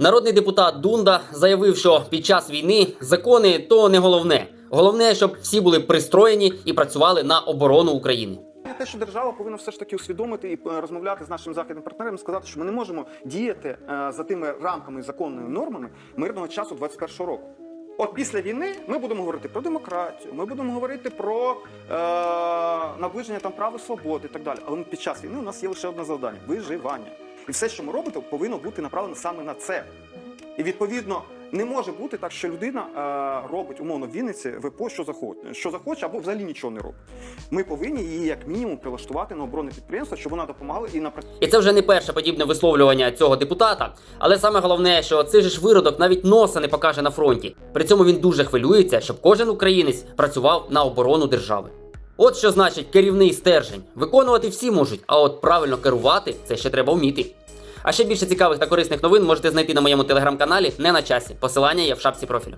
Народний депутат Дунда заявив, що під час війни закони то не головне. Головне, щоб всі були пристроєні і працювали на оборону України. Те, що держава повинна все ж таки усвідомити і е, розмовляти з нашими західними партнерами, сказати, що ми не можемо діяти е, за тими рамками законними нормами мирного часу 21-го року. От після війни ми будемо говорити про демократію, ми будемо говорити про е, наближення там прав свободи і так далі. Але під час війни у нас є лише одне завдання виживання. І все, що ми робимо, повинно бути направлено саме на це. І відповідно не може бути так, що людина е, робить умовно в Вінниці ВПО, що захоче, що захоче, або взагалі нічого не робить. Ми повинні її як мінімум прилаштувати на оборонне підприємство, щоб вона допомагала і на І це вже не перше подібне висловлювання цього депутата. Але саме головне, що цей же ж виродок навіть носа не покаже на фронті. При цьому він дуже хвилюється, щоб кожен українець працював на оборону держави. От що значить керівний стержень. Виконувати всі можуть, а от правильно керувати це ще треба вміти. А ще більше цікавих та корисних новин можете знайти на моєму телеграм-каналі не на часі. Посилання є в шапці профілю.